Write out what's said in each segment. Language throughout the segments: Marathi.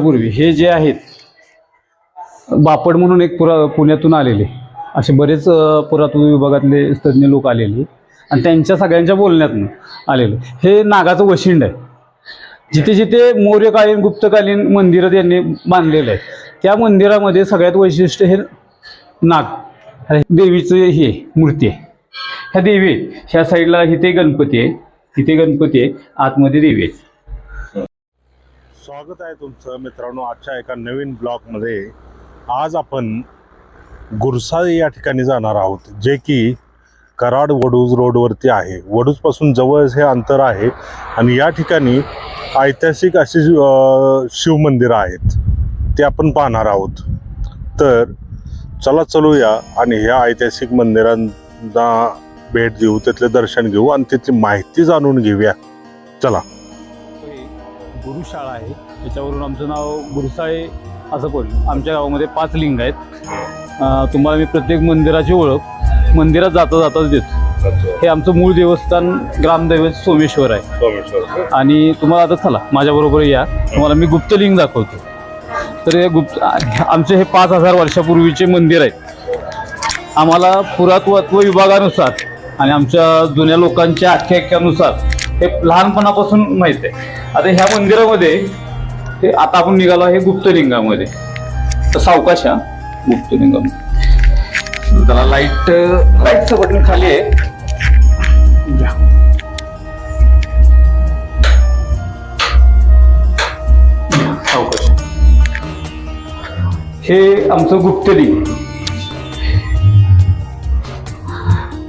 पूर्वी हे जे आहेत बापड म्हणून एक पुरा पुण्यातून आलेले. असे बरेच पुरातत्व विभागातले तज्ज्ञ लोक आलेले. आणि त्यांच्या सगळ्यांच्या बोलण्यातून आलेले. हे नागाचं वशिंड आहे. जिथे जिथे मौर्यकालीन गुप्तकालीन मंदिरं त्यांनी बांधलेलं आहे त्या मंदिरामध्ये सगळ्यात वैशिष्ट्य हे नाग. देवीचं हे मूर्ती आहे. ह्या देवी ह्या साईडला इथे गणपती आहे. इथे गणपती आहे. आतमध्ये देवी आहे स्वागत आहे तुमचं मित्रांनो आजच्या एका नवीन ब्लॉगमध्ये. आज आपण गुरसाळे या ठिकाणी जाणार आहोत जे की कराड वडूज रोडवरती आहे. वडूजपासून जवळच हे अंतर आहे आणि या ठिकाणी ऐतिहासिक अशी शिवमंदिरं आहेत ते आपण पाहणार आहोत. तर चला चलूया आणि ह्या ऐतिहासिक मंदिरांना भेट देऊ तिथले दर्शन घेऊ आणि तिथली माहिती जाणून घेऊया. चला. गुरुशाळा आहे. त्याच्यावरून आमचं नाव गुरुसाळे असं पडलं आमच्या गावामध्ये पाच लिंग आहेत. तुम्हाला मी प्रत्येक मंदिराची ओळख मंदिरात जाता जाताच देतो. हे आमचं मूळ देवस्थान ग्रामदैवत सोमेश्वर आहे. आणि तुम्हाला आता चला माझ्याबरोबर या. तुम्हाला मी गुप्तलिंग दाखवतो. तर हे गुप्त आमचे हे पाच हजार वर्षापूर्वीचे मंदिर आहेत. आम्हाला पुरातत्व विभागानुसार आणि आमच्या जुन्या लोकांच्या आख्यायिकानुसार हे लहानपणापासून माहीत आहे. आता ह्या मंदिरामध्ये ते आता आपण निघालो आहे गुप्तलिंगामध्ये. तर सावकाश हा गुप्तलिंगामध्ये. त्याला लाइट लाईटचं बटन खाली आहे. हे आमचं गुप्तलिंग.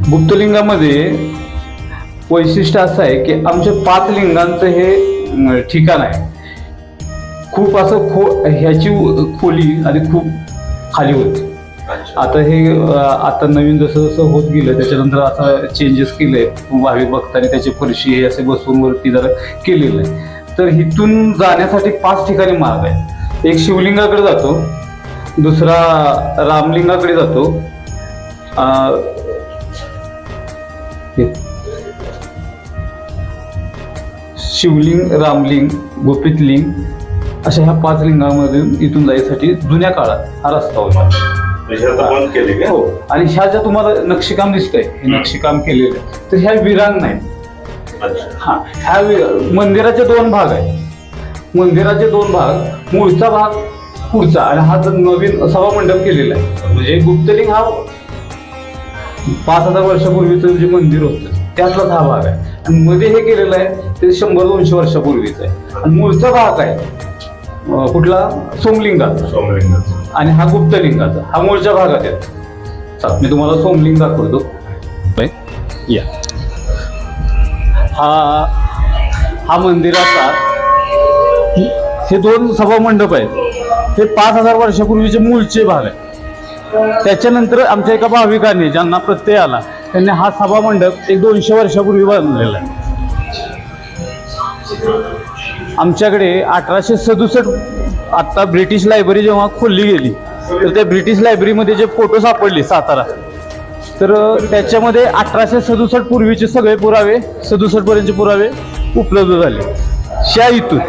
गुप्तलिंगामध्ये वैशिष्ट्य असं आहे की आमच्या पाच लिंगांचं हे ठिकाण आहे. खूप असं खो ह्याची खोली आणि खूप खाली होती. आता हे आता नवीन जसं जसं होत गेलं त्याच्यानंतर असं चेंजेस केले भाविक भक्तांनी त्याचे फरशी हे असे बसवून वरती जरा केलेलं आहे. तर इथून जाण्यासाठी पाच ठिकाणी मार्ग आहे एक शिवलिंगाकडे जातो दुसरा रामलिंगाकडे जातो शिवलिंग रामलिंग गोपितलिंग अशा ह्या पाच लिंगामधून इथून जायसाठी जुन्या काळात हा रस्ता होता. बंद केले का? हो. आणि ह्या ज्या तुम्हाला नक्षीकाम दिसतंय हे नक्षीकाम केलेलं आहे, तर ह्या विरांग नाहीत. अच्छा. हा ह्या वि- मंदिराचे दोन भाग आहेत. मंदिराचे दोन भाग मूळचा भाग पुढचा आणि हा जो नवीन सभा मंडप केलेला आहे. म्हणजे गुप्तलिंग हा पाच हजार वर्षापूर्वीचं जे मंदिर होतं त्यातलाच हा भाग आहे. आणि मध्ये हे केलेलं आहे ते शंभर दोनशे वर्षापूर्वीचं आहे. आणि मूळचा भाग आहे कुठला? सोमलिंगाचा. सोमलिंगाचं. आणि हा गुप्तलिंगाचा. हा मूळच्या भागात आहे मी तुम्हाला सोमलिंग दाखवतो. या. हा हा मंदिराचा हे दोन सभा मंडप आहेत. हे पाच हजार वर्षापूर्वीचे मूळचे भाग आहेत. त्याच्यानंतर आमच्या एका भाविकाने ज्यांना प्रत्यय आला त्यांनी हा सभा मंडप एक दोनशे वर्षापूर्वी बांधलेला आहे. आमच्याकडे अठराशे सदुसष्ट आत्ता ब्रिटिश लायब्ररी जेव्हा खोलली गेली तर त्या ब्रिटिश लायब्ररीमध्ये जे फोटो सापडले सातारा तर त्याच्यामध्ये अठराशे सदुसष्ट पूर्वीचे सगळे पुरावे सदुसष्टपर्यंतचे पुरावे उपलब्ध झाले. ह्या इथून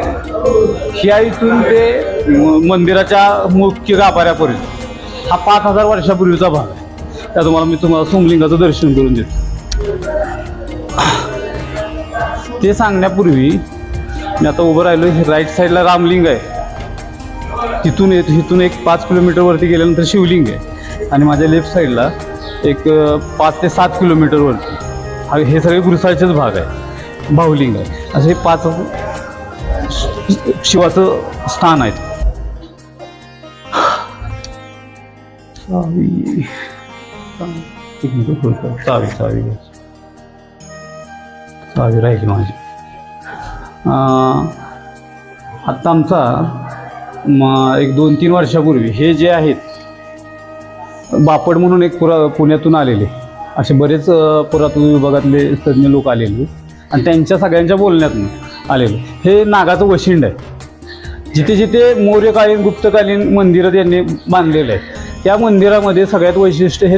ह्या इथून ते म- मंदिराच्या मुख्य गाभाऱ्यापर्यंत हा पाच हजार वर्षापूर्वीचा भाग. त्या तुम्हाला मी तुम्हाला सोमलिंगाचं दर्शन करून देतो. ते सांगण्यापूर्वी मी आता उभं राहिलो हे राईट साईडला रामलिंग आहे. तिथून येत तिथून एक पाच किलोमीटरवरती गेल्यानंतर शिवलिंग आहे. आणि माझ्या लेफ्ट साईडला एक पाच ते सात किलोमीटरवरती हा हे सगळे गुरुसाळचेच भाग आहे. भाऊलिंग आहे. असं हे पाच शिवाचं स्थान आहे. चावी एक मिनिट राहिली माझी आत्ता आमचा म एक दोन तीन वर्षापूर्वी हे जे आहेत बापड म्हणून एक पुरा पुण्यातून आलेले. असे बरेच पुरातत्व विभागातले तज्ज्ञ लोक आलेले. आणि त्यांच्या सगळ्यांच्या बोलण्यातून आलेले. हे नागाचं वशिंड आहे. जिथे जिथे मौर्यकालीन गुप्तकालीन मंदिरं त्यांनी बांधलेलं आहे त्या मंदिरामध्ये सगळ्यात वैशिष्ट्य हे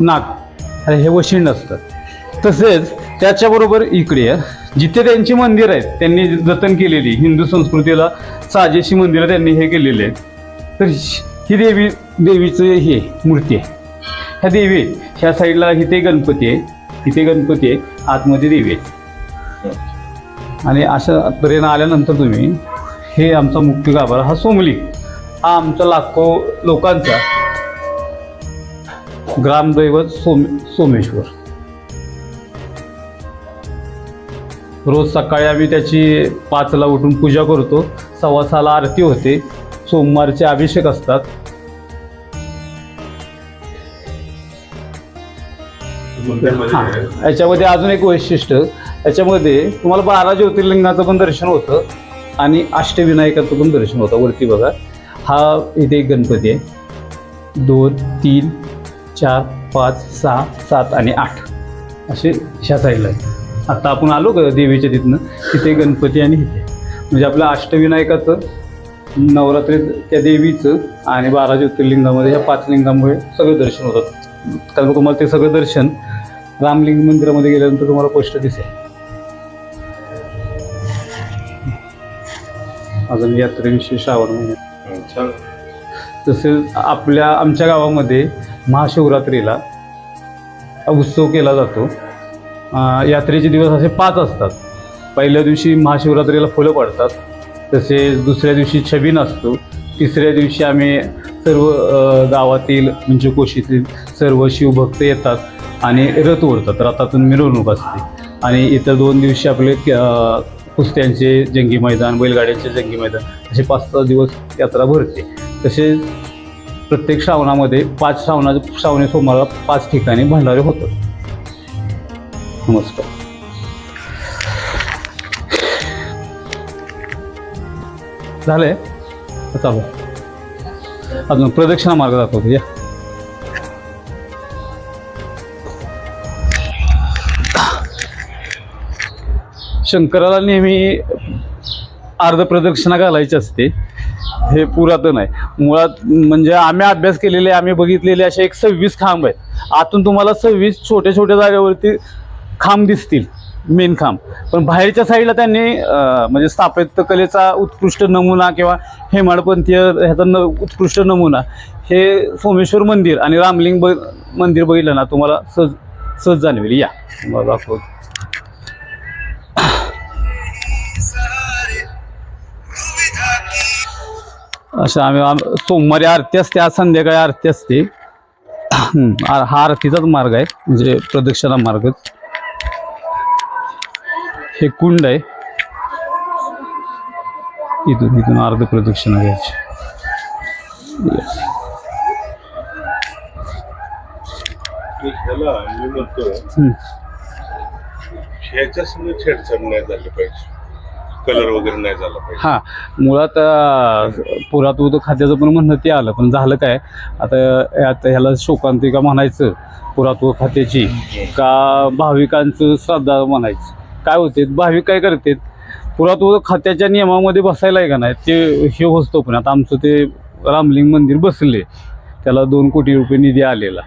नाक आणि हे वशिंड असतं. तसेच त्याच्याबरोबर इकडे जिथे त्यांची मंदिर आहेत त्यांनी जतन केलेली हिंदू संस्कृतीला साजेशी मंदिरं त्यांनी हे केलेली आहेत. तर ही देवी देवीचं हे मूर्ती आहे. ह्या देवी ह्या साईडला इथे गणपती आहे. इथे गणपती आहे. आतमध्ये देवी आहे आणि अशा तऱ्हेनं आल्यानंतर तुम्ही हे आमचा मुख्य गाभारा हा सोमली. हा आमचा लाखो लोकांचा ग्रामदैवत सोम सोमेश्वर. रोज सकाळी आम्ही त्याची पाचला उठून पूजा करतो. सव्वा सहाला आरती होते. सोमवारचे अभिषेक असतात. याच्यामध्ये अजून एक वैशिष्ट्य. याच्यामध्ये तुम्हाला बारा ज्योतिर्लिंगाचं पण दर्शन होतं आणि अष्टविनायकाचं पण दर्शन होतं. वरती बघा. हा इथे एक गणपती आहे. दोन तीन चार पाच सहा सात आणि आठ. असे ह्या साईडला आहे आता आपण आलो का देवीच्या तिथनं? तिथे गणपती आणि इथे. म्हणजे आपल्या अष्टविनायकाचं नवरात्रीत त्या देवीचं आणि बारा ज्योतिर्लिंगामध्ये ह्या पाच लिंगामुळे सगळे दर्शन होतात. कारण तुम्हाला ते सगळं दर्शन रामलिंग मंदिरामध्ये गेल्यानंतर तुम्हाला स्पष्ट दिसेल. अजून यात्रेविषयी श्रावण महिन्यात तसेच आपल्या आमच्या गावामध्ये महाशिवरात्रीला उत्सव केला जातो. यात्रेचे दिवस असे पाच असतात. पहिल्या दिवशी महाशिवरात्रीला फुलं पडतात तसेच दुसऱ्या दिवशी छबीन असतो तिसऱ्या दिवशी आम्ही सर्व गावातील म्हणजे कोशीतील सर्व शिवभक्त येतात आणि रथ ओढतात रथातून मिरवणूक असते. आणि इतर दोन दिवशी आपले कुस्त्यांचे जंगी मैदान बैलगाड्यांचे जंगी मैदान असे पाच सहा दिवस यात्रा भरते. तसेच प्रत्येक श्रावणामध्ये पाच श्रावणा श्रावणी सोमवारला पाच ठिकाणी भंडारे होतं. नमस्कार. झालंय? चालू. अजून प्रदक्षिणा मार्ग दाखवतो या. शंकराला नेहमी अर्ध प्रदक्षिणा घालायची असते. हे पुरातन आहे. मुळात म्हणजे आम्ही अभ्यास केलेले आम्ही बघितलेले असे एक सव्वीस खांब आहेत. आतून तुम्हाला सव्वीस छोट्या छोट्या जागेवरती खांब दिसतील मेन खांब. पण बाहेरच्या साईडला त्यांनी म्हणजे स्थापत्य कलेचा उत्कृष्ट नमुना किंवा हेमाडपंथीय ह्याचा न उत्कृष्ट नमुना हे सोमेश्वर मंदिर आणि रामलिंग ब मंदिर बघितलं ना तुम्हाला सहज सहज जाणवेल. या. तुम्हाला दाखवतो अशा आम्ही आम- सोमवारी आरती असते आज संध्याकाळी आरती असते. हा आरतीचाच मार्ग आहे म्हणजे प्रदक्षिणा मार्गच हे कुंड आहे. इथून इथून अर्ध प्रदक्षिणा घ्यायची. ह्याच्या संग छेडछाड नाही झाली पाहिजे. कलर वगैरे नाही झाला पाहिजे. हा मुळात पुरातत्व खात्याचं पण म्हणणं ते आलं पण झालं काय? आता यात ह्याला शोकांतिका म्हणायचं पुरातत्व खात्याची का भाविकांचं श्रद्धा म्हणायचं? काय होते? भाविक काय करतात? पुरातत्व खात्याच्या नियमामध्ये बसायला आहे का नाही? ते हे होतो पण आता आमचं ते रामलिंग मंदिर बसले त्याला दोन कोटी रुपये निधी आलेला.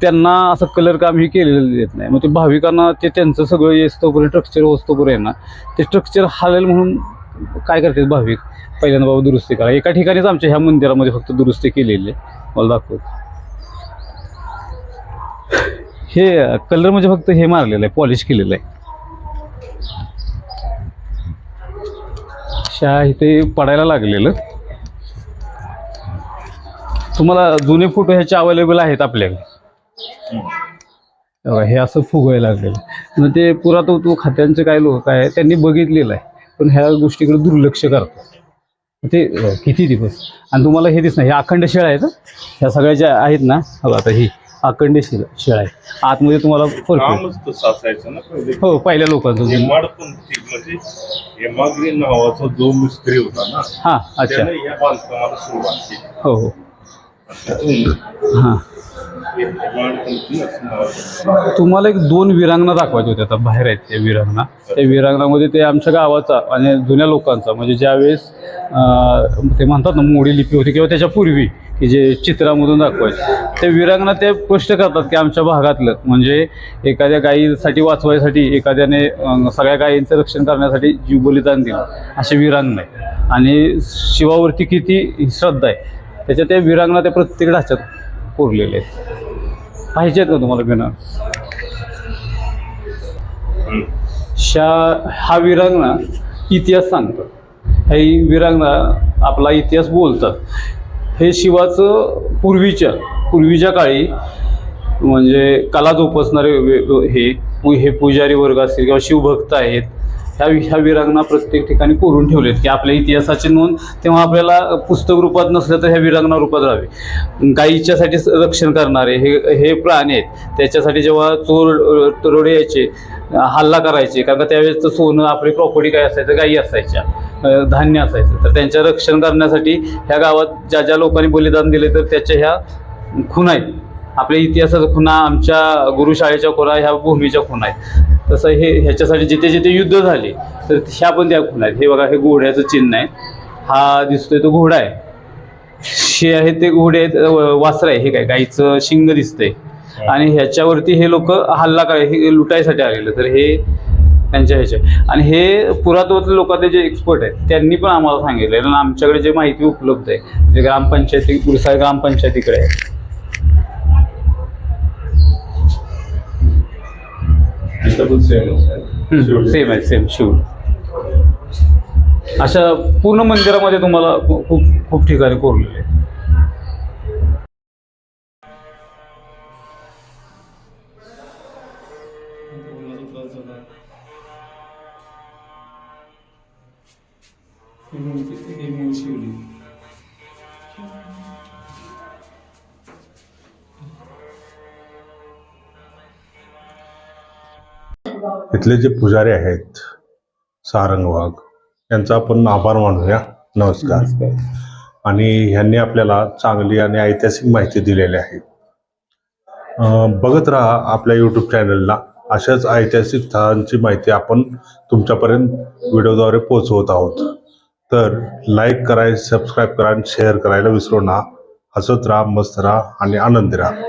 त्यांना असं कलर काम हे केलेलं देत नाही. मग ते भाविकांना ते त्यांचं सगळं येस्तोपर्यंत स्ट्रक्चर वस्तोपर्यंत ना ते स्ट्रक्चर हालेल म्हणून काय करतात भाविक? पहिल्यांदा बाबा दुरुस्ती करा. एका ठिकाणीच आमच्या ह्या मंदिरामध्ये फक्त दुरुस्ती केलेली आहे. मला दाखवत हे कलर म्हणजे फक्त हे मारलेलं आहे पॉलिश केलेलं आहे. शा इथे पडायला लागलेलं. तुम्हाला जुने फोटो ह्याचे अवेलेबल आहेत आपल्याकडे. बघा, हे असं फुगायला लागलेलं मग ते पुरातत्व खात्यांचे काय लोक आहे त्यांनी बघितलेलं आहे पण ह्या गोष्टीकडे दुर्लक्ष करतात. ते किती दिवस? आणि तुम्हाला हे दिसणार हे अखंड शेळा आहेत हं? ह्या सगळ्या ज्या आहेत ना बघा आता ही अखंड शेळा शेळा आहे आतमध्ये तुम्हाला फरक ना हो पहिल्या लोकांचं म्हणजे नावाचा जो मिस्त्री होता ना हां अच्छा. हो हो. हां. तुम्हाला एक दोन विरांगणा दाखवायच्या होत्या आता बाहेर आहेत त्या विरांगणा. त्या विरांगणामध्ये ते आमच्या गावाचा आणि जुन्या लोकांचा म्हणजे ज्यावेळेस ते म्हणतात ना मोडी लिपी होती किंवा त्याच्या पूर्वी की जे चित्रामधून दाखवायचे. ते विरांगणा ते स्पष्ट करतात की आमच्या भागातलं म्हणजे एखाद्या गायीसाठी वाचवायसाठी एखाद्याने सगळ्या गायींचं रक्षण करण्यासाठी जीव बलिदान दिलं. असे विरांगण आहे आणि शिवावरती किती श्रद्धा आहे. त्याच्या त्या विरांगणा त्या प्रत्येक ढाच्यात कोरलेले आहेत. पाहिजेत का तुम्हाला विरांगणा? शा हा विरांगणा इतिहास सांगतो. हे विरांगणा आपला इतिहास बोलतात. हे शिवाचं पूर्वीच्या पूर्वीच्या काळी म्हणजे कला जोपासणारे हे हे पुजारी वर्ग असतील किंवा शिवभक्त आहेत ह्या ह्या विरांगणा प्रत्येक ठिकाणी कोरून ठेवलेत. की आपल्या इतिहासाची नोंद तेव्हा आपल्याला पुस्तक रूपात नसलं तर ह्या विरांगणा रूपात राहावे. गायीच्यासाठी स- रक्षण करणारे हे हे प्राणी आहेत. त्याच्यासाठी जेव्हा चोर तरोडे यायचे हल्ला करायचे कारण का त्यावेळेस सोनं आपली प्रॉपर्टी काय असायचं? गायी असायच्या. धान्य असायचं. तर त्यांचं रक्षण करण्यासाठी ह्या गावात ज्या ज्या लोकांनी बलिदान दिले तर त्याच्या ह्या खून आहेत. आपल्या इतिहासाचा खुणा आमच्या गुरुशाळेच्या खुणा ह्या भूमीच्या खुणा आहेत. तसं हे ह्याच्यासाठी जिथे जिथे युद्ध झाले तर ह्या पण त्या खुणा आहेत. हे बघा हे घोड्याचं चिन्ह आहे. हा दिसतोय तो घोडा आहे. शे आहे ते घोडे आहेत वासर आहे. हे काय गाईचं शिंग दिसतंय. आणि ह्याच्यावरती हे लोक हल्ला कराय हे लुटायसाठी आलेलं. तर हे त्यांच्या ह्याचे आणि हे पुरातत्व लोकांचे जे एक्सपर्ट आहेत त्यांनी पण आम्हाला सांगितलं आणि आमच्याकडे जे माहिती उपलब्ध आहे म्हणजे ग्रामपंचायती गुरसाळ ग्रामपंचायतीकडे आहे सेम आहे. सेम शिव अशा पूर्ण मंदिरामध्ये तुम्हाला खूप खूप ठिकाणी कोरलेले आहे. इथले जे पुजारी आहेत सारंग वाघ यांचा आपण आभार मानूया. नमस्कार. आणि ह्यांनी आपल्याला चांगली आणि ऐतिहासिक माहिती दिलेली आहे. बघत राहा आपल्या यूट्यूब चॅनलला अशाच ऐतिहासिक स्थळांची माहिती आपण तुमच्यापर्यंत व्हिडिओद्वारे पोहोचवत आहोत. तर लाईक कराय सबस्क्राईब करा आणि शेअर करायला विसरू नका. हसत राहा मस्त राहा आणि आनंदी राहा.